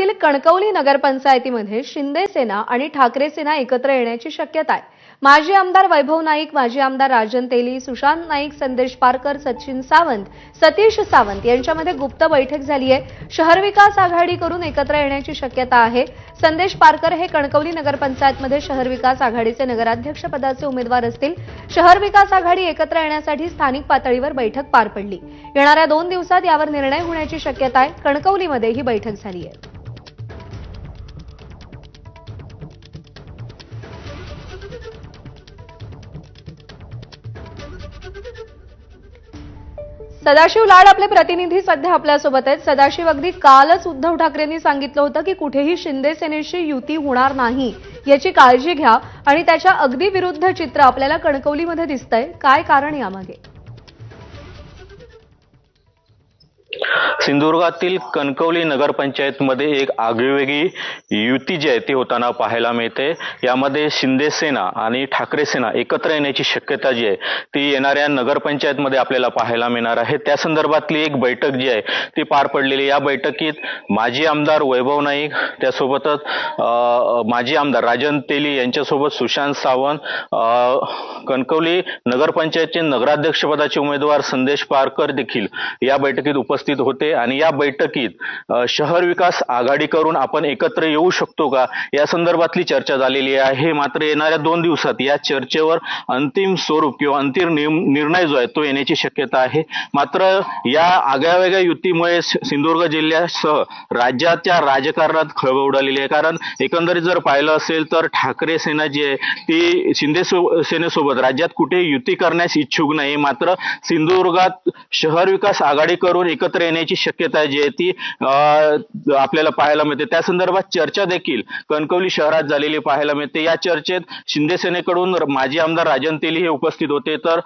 सिंधुदुर्गातील कणकवली नगरपंचायतीमध्ये शिंदे सेना आणि ठाकरे सेना एकत्र येण्याची शक्यता आहे. माजी आमदार वैभव नाईक माजी आमदार राजन तेली सुशांत नाईक संदेश पारकर सचिन सावंत सतीश सावंत यांच्यामध्ये गुप्त बैठक झाली आहे. शहर विकास आघाडी करून एकत्र येण्याची शक्यता आहे. संदेश पारकर हे कणकवली नगरपंचायतमध्ये शहर विकास आघाडीचे नगराध्यक्ष पदाचे उमेदवार असतील. शहर विकास आघाडी एकत्र येण्यासाठी स्थानिक पातळीवर बैठक पार पडली. येणाऱ्या दोन दिवसात यावर निर्णय होण्याची शक्यता आहे. कणकवलीमध्ये ही बैठक झाली आहे. सदाशिव लाड आपले प्रतिनिधी सध्या आपल्यासोबत आहेत. सदाशिव अगदी कालच उद्धव ठाकरेंनी सांगितलं होतं की कुठेही शिंदे सेनेशी युती होणार नाही. याची काळजी घ्या. आणि त्याच्या अगदी विरुद्ध चित्र आपल्याला कणकवलीमध्ये दिसतंय. काय कारण यामागे? सिंधुदुर्गातील कणकवली नगरपंचायतमध्ये एक आगळीवेगळी युती जी आहे ती होताना पाहायला मिळते. यामध्ये शिंदे सेना आणि ठाकरे सेना एकत्र येण्याची शक्यता जी आहे ती येणाऱ्या नगरपंचायतमध्ये आपल्याला पाहायला मिळणार आहे. त्या संदर्भातली एक बैठक जी आहे ती पार पडलेली या बैठकीत माजी आमदार वैभव नाईक त्यासोबतच माजी आमदार राजन तेली यांच्यासोबत सुशांत सावंत कणकवली नगरपंचायतचे नगराध्यक्षपदाचे उमेदवार संदेश पारकर देखील या बैठकीत उपस्थित होते. आणि या बैठकीत शहर विकास आघाडी करून आपण एकत्र येऊ शकतो का? या संदर्भातली चर्चा झालेली आहे. मात्र येणाऱ्या दोन दिवसात या चर्चेवर अंतिम स्वरूप किंवा अंतिम निर्णय जो आहे तो येण्याची शक्यता आहे. मात्र या आगळ्यावेगळ्या युतीमुळे सिंधुदुर्ग जिल्ह्यासह राज्याच्या राजकारणात खळबळ उडालेली आहे. कारण एकंदरीत जर पाहिलं असेल तर ठाकरे सेना जी आहे ती शिंदे सेनेसोबत राज्यात कुठे युती करण्यास इच्छुक नाही. मात्र सिंधुदुर्गात शहर विकास आघाडी करून एकत्र येण्याची शक्यता जी आहे ती आपल्याला पाहायला मिळते. त्या संदर्भात चर्चा देखील कणकवली शहरात झालेली पाहायला मिळते. या चर्चेत शिंदे सेनेकडून माजी आमदार राजन तेली हे उपस्थित होते. तर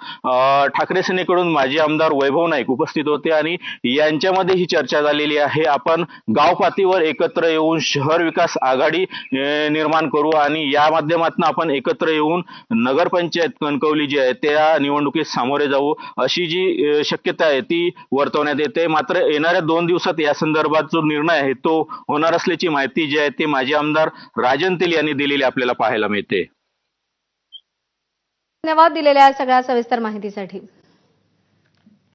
ठाकरे सेनेकडून माजी आमदार वैभव नाईक उपस्थित होते आणि यांच्यामध्ये ही चर्चा झालेली आहे. आपण गाव पातळीवर एकत्र येऊन शहर विकास आघाडी निर्माण करू आणि या माध्यमातून आपण एकत्र येऊन नगरपंचायत कणकवली जी आहे त्या निवडणुकीत सामोरे जाऊ अशी जी शक्यता आहे ती वर्तवण्यात येते. मात्र येणाऱ्या दोन दिवसात या संदर्भात जो निर्णय आहे तो होणार असल्याची माहिती जी आहे ती माजी आमदार राजन तेल यांनी दिलेली आपल्याला पाहायला मिळते. धन्यवाद दिलेल्या सगळ्या सविस्तर माहितीसाठी.